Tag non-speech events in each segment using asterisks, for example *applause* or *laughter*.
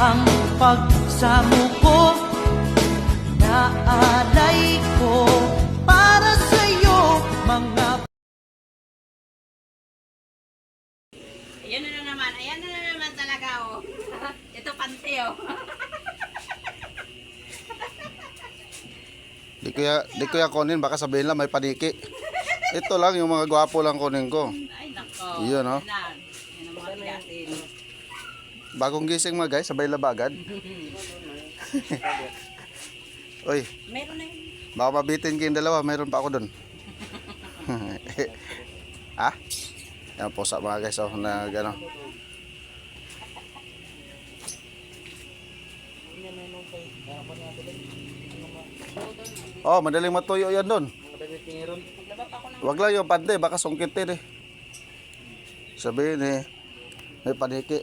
ang pagsamo ko Naalay ko para sa'yo mga Ayan na naman, ayan na naman talaga oh. *laughs* Ito pante oh. Di ko ya, di ko ya kunin, baka sabihin lang may paniki. Ito lang, yung mga gwapo lang kunin ko. Ay nako. Yun, oh. Yan na. Yan ang mga bigatin. Bagong gising mga guys, sabay labagad. *laughs* Uy, Meron na yun. baka mabitin kayong dalawa, mayroon pa ako doon. ha? *laughs* Yan po sa mga guys, oh, na gano'n. Oh, madaling matuyo yan doon. Wag lang yung pante, baka sungkitin eh. Sabihin eh, may paniki.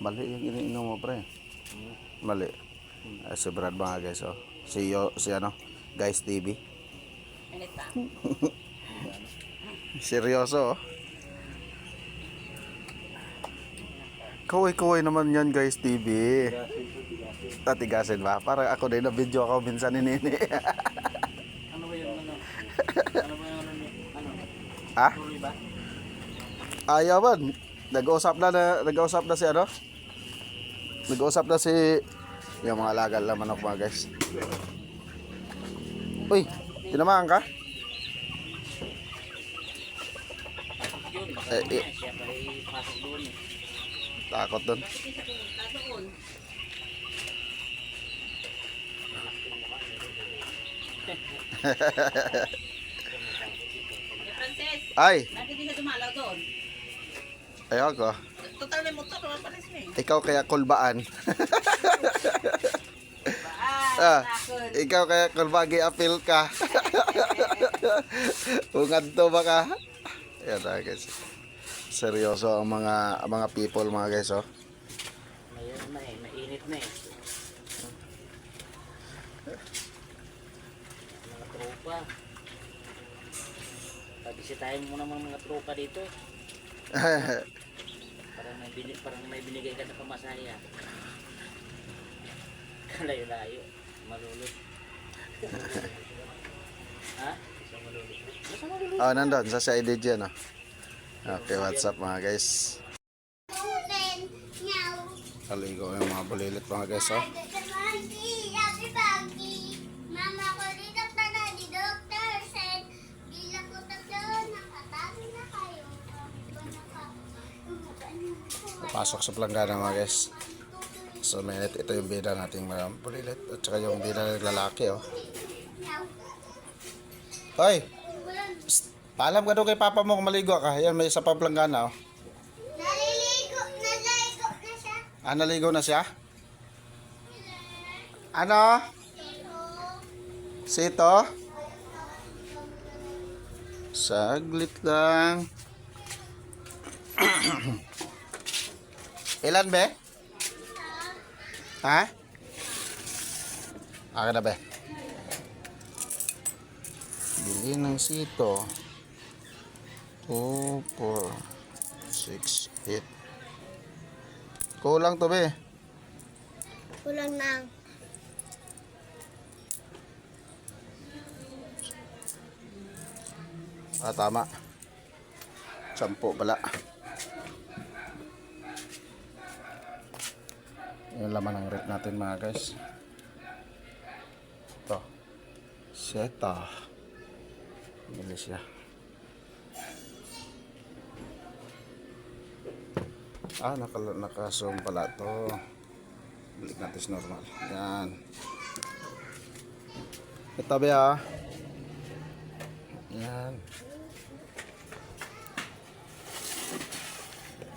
Mali yung iniinom mo pre. Mali. Ah, si Brad mga guys, oh. Si, Yo, si ano, Guys TV. Init pa. *laughs* Seryoso, oh. Kaway-kaway naman yan, Guys TV. Tatigasin ba? Parang ako din na video ako minsan ni Nini. *laughs* Ano ba yung ano? Ano ba yung ano? Ano? ha? Tuloy ba? Nag-usap na, na nag-usap na si ano? Nag-usap na si yung mga lagal na manok mga guys. Uy, tinamaan ka? Eh, eh. Takot doon. *laughs* Ay, bakit di ka dumalaw doon? Ayaw ko. Total may motor naman pala siya eh. Ikaw kaya kulbaan. Baan, ah, ikaw kaya kulbagi apil ka. *laughs* Ungad to baka. Ayan na guys. Seryoso ang mga ang mga people mga guys oh. Mayroon na eh, mainit na eh. Mga tropa. Pabisitahin mo naman mga tropa dito. *laughs* Parang may, bini, parang may binigay ka na pamasaya. Layo-layo. Malulot. *laughs* ha? Malulot. oh, nandun sa CIDG ano. Okay, what's up mga guys? Kaligo yung mga bulilit mga guys oh. Papasok sa planggana mga guys. So minute ito yung bida nating mga bulilit at saka yung bida ng lalaki oh. Hoy! Psst! Paalam ka daw kay papa mo kung maligo ka. Yan, may isa pa planggana oh. Naliligo, naliligo na siya. Ah, naligo na siya? Ano? Sito? Saglit lang. *clears throat* Ilan be? Ha? Akin na be. Bili ng sito. 2, 4, 6, 8. Kulang to be. Kulang ng Ah, tama. Sampo pala. Yung laman ng rep natin mga guys. Ito. Seta. Bili siya. Ah, naka, naka-zoom pala to. Balik natin normal. Yan. Ito ba ah? Yan.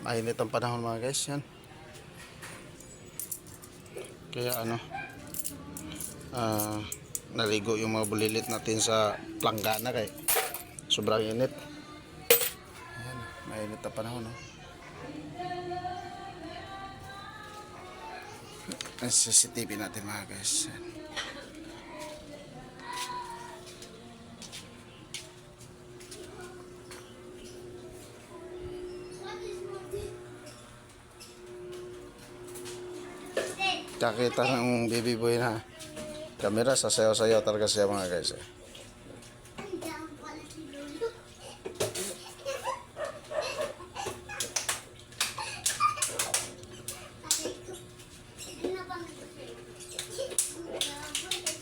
Mainit ang panahon mga guys yan. Kaya ano, ah, naligo yung mga bulilit natin sa planggana kay sobrang init. Yan, mainit ang panahon. No? CCTV natin mga guys. Yan. Kakita ng baby boy na camera, sasayaw-sayaw talaga siya mga guys. Eh.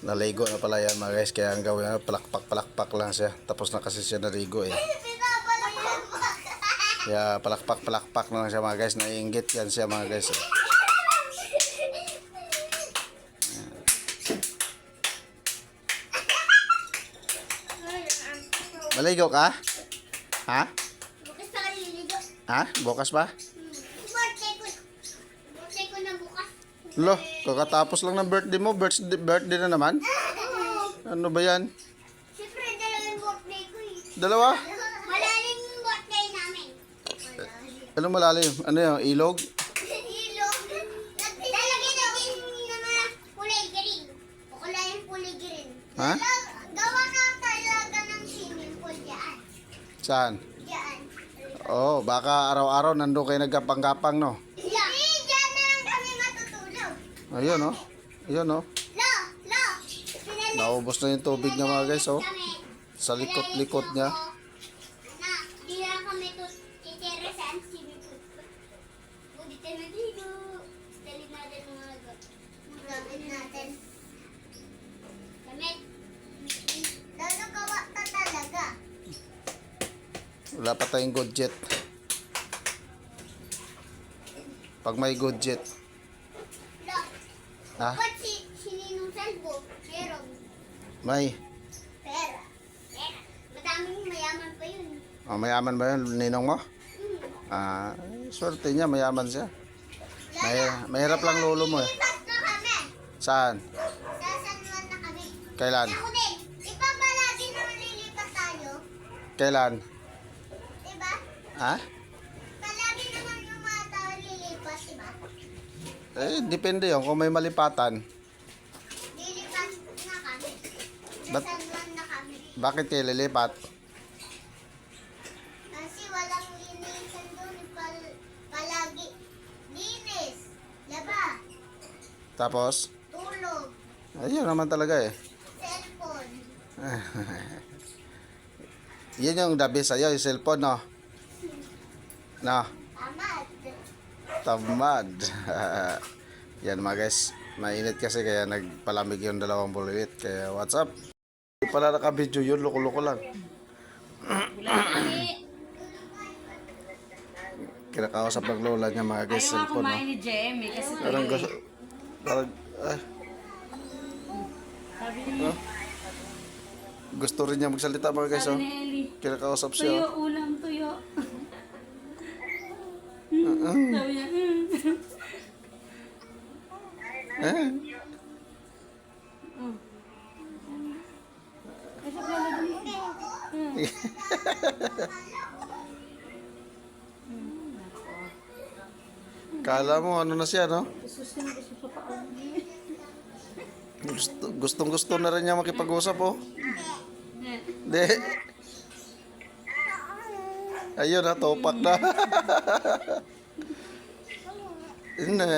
Naligo na pala yan mga guys, kaya ang gawin na palakpak-palakpak lang siya. Tapos na kasi siya naligo eh. Kaya palakpak-palakpak na lang siya mga guys, naiingit yan siya mga guys. Eh. Maligo ka? Ha? Bukas na kaliligo. Ha? Bukas ba? Birthday ko. Birthday ko na bukas. Lo, kakatapos lang ng birthday mo, birthday, birthday na naman. Ano ba yan? Siyempre, dalawa yung birthday ko eh. Dalawa? Malalim yung birthday namin. Malalim. Anong malalim? Ano yung ilog? Ilog. Lalagyan natin ng mga kulay green. O kulay yung kulay green. Ha? Lalag- Gawa na talaga ng swimming pool dyan. Saan? Dyan. Oh, baka araw-araw nandun kayo nagkapang-kapang, no? Eh, dyan na lang kami matutulog. Ayun, oh. Ayun, oh. Lo, lo. Naubos na yung tubig niya mga guys, oh. Sa likot-likot niya. Wala pa tayong good jet. Pag may good jet. Lo, Ha? ba't si, si Ninong Salvo? Meron May. pera. Pera. Madaming mayaman pa yun. Oh, mayaman ba yun? Ninong mo? Hmm. Ah, swerte niya, mayaman siya. May- mahirap lang lolo mo, eh. Saan? Sa San Juan na kami. Kailan? Ako din. Di ba palagi naman lilipat tayo? Kailan? Ba? Ha? Palagi naman yung mga tao lilipat, di ba? Eh, depende yun. Kung may malipatan, Lilipat na kami. Ba't- Juan na kami. bakit kayo lilipat? Kasi walang linisan doon. Pal palagi. Linis. Laba. Tapos, Tulog. ayun naman talaga eh. Cellphone. *laughs* Yun yung dabi sa'yo, yung cellphone, no? No, Tamad. tamad. *laughs* Yan mga guys, mainit kasi kaya nagpalamig yung dalawang bulilit. Kaya what's up? Hindi pala naka-video yun, loko-loko lang. *coughs* Kinakausap ng lola niya mga guys, Ayaw nga cellphone, no? kumain ni JM eh, kasi Parang tuyo gusto, eh. parang, ah, Sabi ni, gusto rin niya magsalita mga guys, sabi oh. ni Ellie, Kinakausap tuyo siya. ulam, Sabi niya, "Hmm." Plala *laughs* dun. kala mo ano na siya, no? Gusto gustong gusto na rin niya makipag-usap, oh. Hindi. Ayun na, topak na. *laughs* Hindi.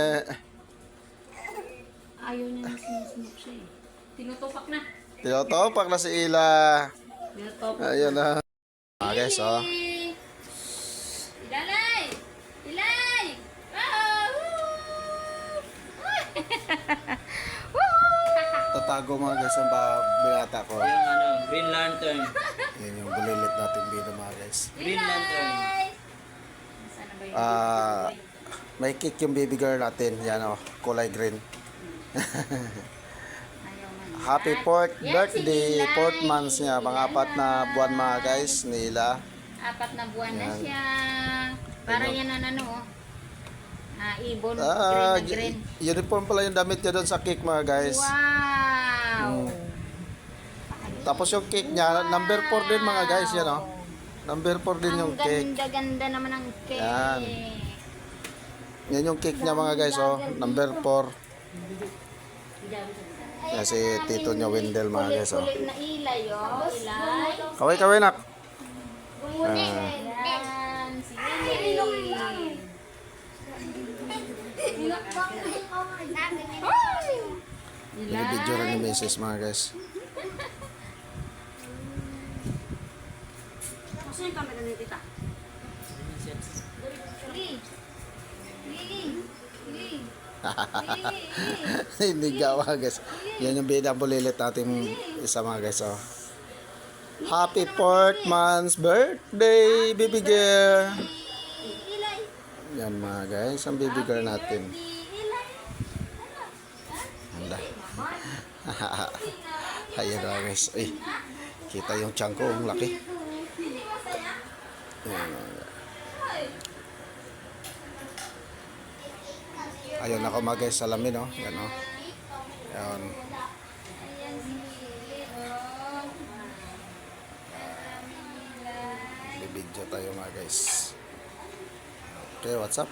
Ayaw niya na sinusunod siya eh. Tinutupak na. Tinotopak na si Ila. Tinutupak. Ayun na. Mga guys, oh. Eh, Ilalay! Ilay! Ah! Woo! Tatago mga guys ang binata ko. Yung ano, Green Lantern. Yan yung bulilit natin dito mga guys. Green Lantern. Ah, may cake yung baby girl natin. Yan oh, kulay green. Happy fourth birthday, fourth months niya. Mga apat na buwan mga guys, nila. Apat na buwan na Yan. siya. Para yan ang ano, oh. Ah, ibon, Ah, green na green. y- uniform pala yung damit niya doon sa cake mga guys. Wow! Mm. Tapos yung cake niya, number 4 din mga guys, yan oh. Number 4 din yung Ang cake. ganda-ganda naman ng cake. Yan. Yan yung cake niya mga guys, oh. Number 4. Yan si tito niya Wendell mga guys, oh. Kulit na ilay, oh. Kaway kaway nak. Ilay. Binibidyo rin Mrs. mga guys. Kasi yung camera ni tita. Hindi gawa guys. Yan yung bidang bulilit natin isa mga guys. Oh. Happy fourth month's birthday, baby girl. Yan mga guys, ang baby girl natin. Handa. *laughs* Ayan mga guys. Ay, kita yung tiyan ko, ang laki. Ayan, mga Ayun ako mga guys, salamin oh. Yan oh. Yan. Bibidyo tayo mga guys. Okay, what's up?